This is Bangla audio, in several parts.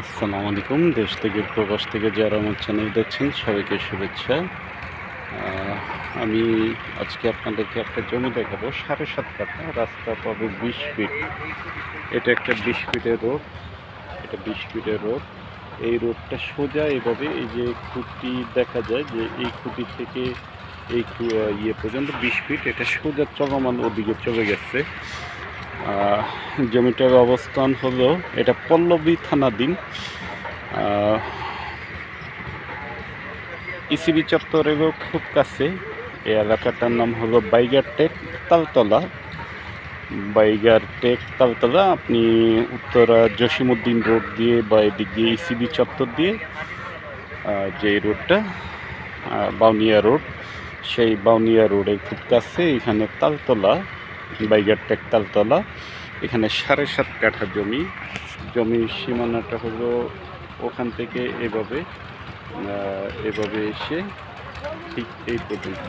আসসালামু আলাইকুম। দেশ থেকে, প্রবাস থেকে যারা আমার চ্যানেল দেখছেন, সবাইকে শুভেচ্ছা। আমি আজকে আপনাদেরকে একটা জমি দেখাবো, সাড়ে সাত কাঠা, রাস্তা পাবে বিশ ফিট এটা একটা বিশ ফিটের রোড। এটা বিশ ফিটের রোড। এই রোডটা সোজা এভাবে, এই যে খুঁটি দেখা যায় যে এই খুঁটি থেকে এই ইয়ে পর্যন্ত বিশ ফিট এটা সোজা চলমান ওদিকে চলে গেছে। জমিটার অবস্থান হলো, এটা পল্লবী থানাধীন ইসিবি চত্বরেরও খুব কাছে, এই এলাকাটার নাম হলো বাইগার টেক তালতলা। বাইগার টেক তালতলা, আপনি উত্তরা জসিমুদ্দিন রোড দিয়ে বা এদিক দিয়ে ইসিবি চত্বর দিয়ে যে রোডটা বাউনিয়া রোড, সেই বাউনিয়া রোডের খুব কাছে, এখানে তালতলা। বাইগার টেক তালতলা এখানে সাড়ে সাত কাঠা জমি। জমির সীমানাটা হলো ওখান থেকে এভাবে এভাবে এসে ঠিক এই পর্যন্ত।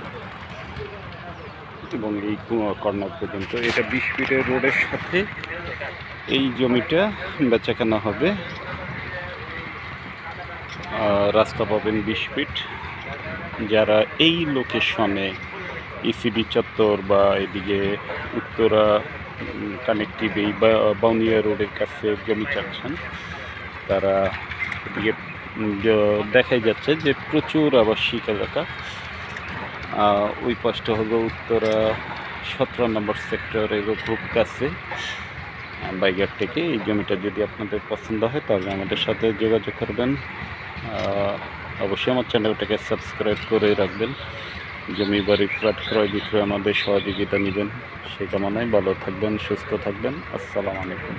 এবং এই কর্নার পর্যন্ত। এটা বিশ ফিটের রোডের সাথে এই জমিটা বেচাকেনা হবে। রাস্তা পাবেন বিশ ফিট। যারা এই লোকেশনে ইসিবি চত্বর বা এদিকে উত্তরা কানেক্টিভ এই বাউনিয়া রোডের কাছে জমি চাচ্ছেন। তারা এদিকে দেখাই যাচ্ছে যে প্রচুর আবাসিক এলাকা। ওই পাশটা হলো উত্তরা, সতেরো নম্বর সেক্টরের খুব কাছে। বাইগার থেকে এই জমিটা যদি আপনাদের পছন্দ হয় তাহলে আমাদের সাথে যোগাযোগ করবেন। অবশ্যই আমার চ্যানেলটাকে সাবস্ক্রাইব করে রাখবেন। জমি বাড়ি ফ্ল্যাট ক্রয় বিক্রয় আমাদের সহযোগিতা নেবেন। সেই কামনায় ভালো থাকবেন, সুস্থ থাকবেন। আসসালামু আলাইকুম।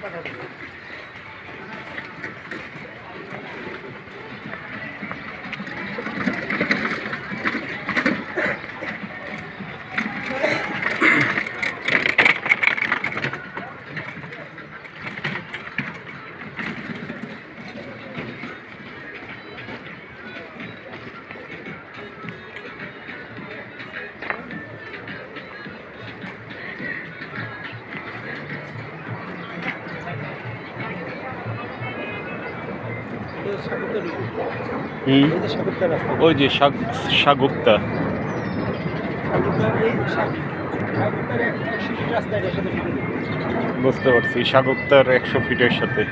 para হুম? ওই যে শাক শাগুপ্তা। বুঝতে পারছি শাগুপ্তার একশো ফিটের সাথে।